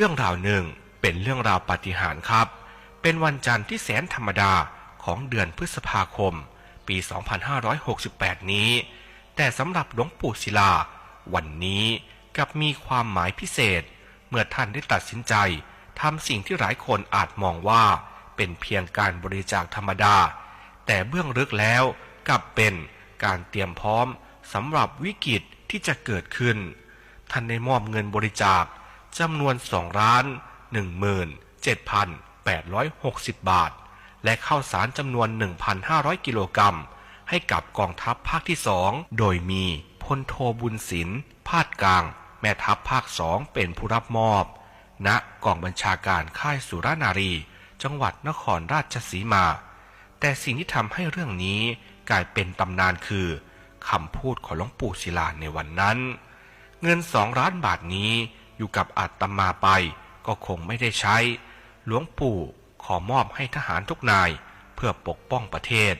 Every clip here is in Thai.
เรื่องราวหนึ่งเป็นเรื่องราวปาฏิหาริย์ครับ เป็นวันจันทร์ที่แสนธรรมดาของเดือนพฤษภาคม ปี 2568 นี้ แต่สำหรับหลวงปู่ศิลา วันนี้กับมีความหมายพิเศษ เมื่อท่านได้ตัดสินใจทำสิ่งที่หลายคนอาจมองว่าเป็นเพียงการบริจาคธรรมดา แต่เบื้องลึกแล้วกลับเป็นการเตรียมพร้อมสำหรับวิกฤตที่จะเกิดขึ้น ท่านได้มอบเงินบริจาค จำนวน2ล้าน 17,860 บาท และข้าวสารจำนวน 1,500 กิโลกรัม ให้กับกองทัพภาคที่สองโดยมีพลโทบุญศิลป์พาดกลาง แม่ทัพภาคสองเป็นผู้รับมอบ ณ กองบัญชาการค่ายสุรานารี จังหวัดนครราชสีมา แต่สิ่งที่ทำให้เรื่องนี้กลายเป็นตำนานคือคำพูดของหลวงปู่ศิลาในวันนั้น เงินสองล้านบาทนี้ อยู่กับอาตมาไป ก็คงไม่ได้ใช้ หลวงปู่ขอมอบให้ทหารทุกนายเพื่อปกป้องประเทศ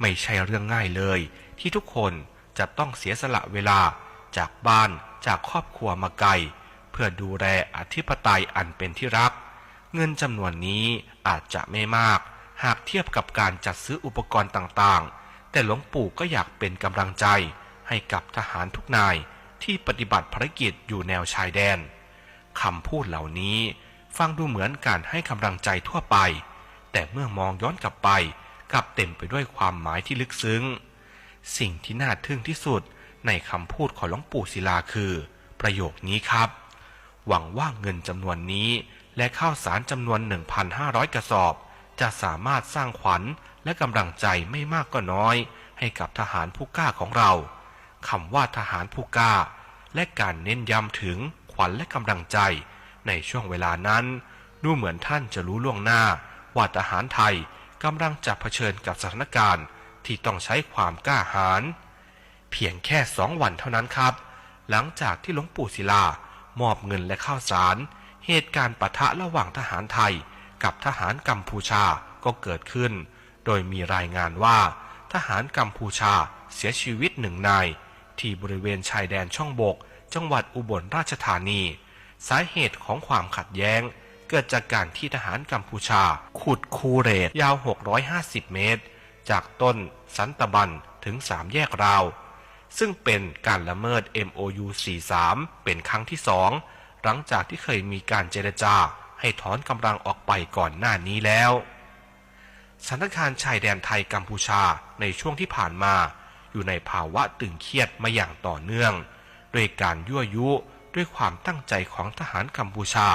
ไม่ใช่เรื่องง่ายเลย ที่ทุกคนจะต้องเสียสละเวลาจากบ้านจากครอบครัวมาไกล เพื่อดูแลอธิปไตยอันเป็นที่รัก เงินจำนวนนี้อาจจะไม่มาก หากเทียบกับการจัดซื้ออุปกรณ์ต่างๆ แต่หลวงปู่ก็อยากเป็นกำลังใจให้กับทหารทุกนาย ที่ปฏิบัติภารกิจอยู่แนวชายแดนคำพูดเหล่านี้ฟังดูเหมือนการให้กำลังใจทั่วไป แต่เมื่อมองย้อนกลับไปกลับเต็มไปด้วยความหมายที่ลึกซึ้ง สิ่งที่น่าทึ่งที่สุดในคำพูดของหลวงปู่ศิลาคือ ประโยคนี้ครับ หวังว่าเงินจำนวนนี้และข้าวสารจำนวน 1,500 กระสอบ จะสามารถสร้างขวัญและกำลังใจไม่มากก็น้อย ให้กับทหารผู้กล้าของเรา คำว่าทหารผู้กล้า และการเน้นย้ำถึงขวัญและกำลังใจ ในช่วงเวลานั้น ดูเหมือนท่านจะรู้ล่วงหน้า ว่าทหารไทยกำลังจะเผชิญกับสถานการณ์ที่ต้องใช้ความกล้าหาญเพียงแค่สองวันเท่านั้นครับ หลังจากที่หลวงปู่ศิลามอบเงินและข้าวสาร เหตุการณ์ปะทะระหว่างทหารไทย กับทหารกัมพูชาก็เกิดขึ้น โดยมีรายงานว่า ทหารกัมพูชาเสียชีวิตหนึ่งนาย ที่บริเวณชายแดนช่องบก จังหวัดอุบลราชธานี สาเหตุของความขัดแย้ง เกิดจากการที่ทหารกัมพูชา ขุดคูเรตยาว 650 เมตร จากต้นสันตบันถึงสามแยกราว ซึ่งเป็นการละเมิด MOU 43 เป็นครั้งที่สองหลังจากที่เคยมีการเจรจาให้ถอนกำลังออกไปก่อนหน้านี้แล้วสถานการณ์ชายแดนไทยกัมพูชาในช่วงที่ผ่านมา อยู่ในภาวะตึงเครียดมาอย่างต่อเนื่อง ด้วยการยั่วยุด้วยความตั้งใจของทหารกัมพูชา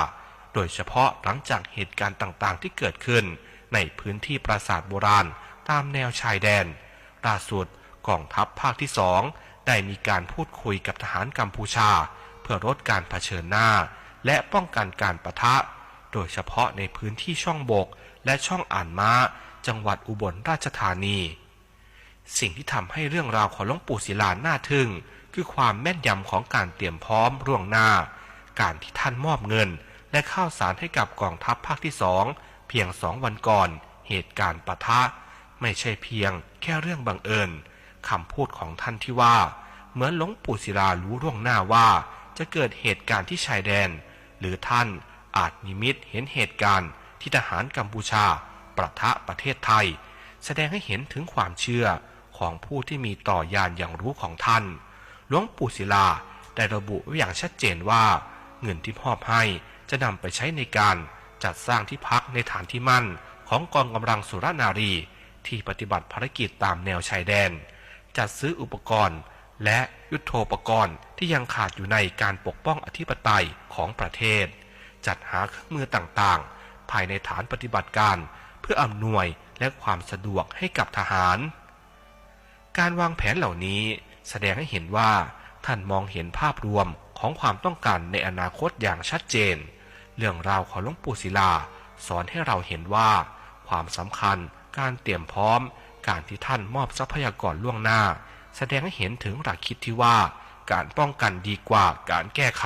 โดยเฉพาะหลังจากเหตุการณ์ต่างๆ ที่เกิดขึ้น ในพื้นที่ปราสาทโบราณตามแนวชายแดน ล่าสุดกองทัพภาคที่สองได้มีการพูดคุยกับทหารกัมพูชา เพื่อลดการเผชิญหน้า และป้องกันการประทะ โดยเฉพาะในพื้นที่ช่องบกและช่องอ่านม้า จังหวัดอุบลราชธานี สิ่งที่ทำให้เรื่องราวของหลวงปู่ศิลาน่าทึ่ง คือความแม่นยำของการเตรียมพร้อมร่วงหน้า การที่ท่านมอบเงิน และข้าวสารให้กับกองทัพภาคที่สองเพียงสองวันก่อน เหตุการณ์ปะทะ ไม่ใช่เพียงแค่เรื่องบังเอิญคำพูดของท่านที่ว่า เหมือนหลวงปู่ศิลารู้ล่วงหน้าว่า จะเกิดเหตุการณ์ที่ชายแดน หรือท่านอาจนิมิตเห็นเหตุการณ์ที่ทหารกัมพูชา ประทะประเทศไทย แสดงให้เห็นถึงความเชื่อ ของผู้ที่มีต่อยานอย่างรู้ของท่าน หลวงปู่ศิลาได้ระบุไว้อย่างชัดเจนว่า เงินที่มอบให้จะนำไปใช้ในการจัดสร้างที่พักในฐานที่มั่นของกองกำลังสุรนารี ที่ปฏิบัติภารกิจตามแนวชายแดน จัดซื้ออุปกรณ์ และยุทโธปกรณ์ที่ยังขาดอยู่ในการปกป้องอธิปไตยของประเทศ จัดหาเครื่องมือต่างๆ ภายในฐานปฏิบัติการ เพื่ออำนวยและความสะดวกให้กับทหาร การวางแผนเหล่านี้แสดงให้เห็นว่าท่านมองเห็นภาพรวมของความต้องการในอนาคตอย่างชัดเจน เรื่องราวของหลวงปู่ศิลา สอนให้เราเห็นว่า ความสำคัญ การเตรียมพร้อม การที่ท่านมอบทรัพยากรล่วงหน้า แสดงให้เห็นถึงหลักคิดที่ว่า การป้องกันดีกว่าการแก้ไข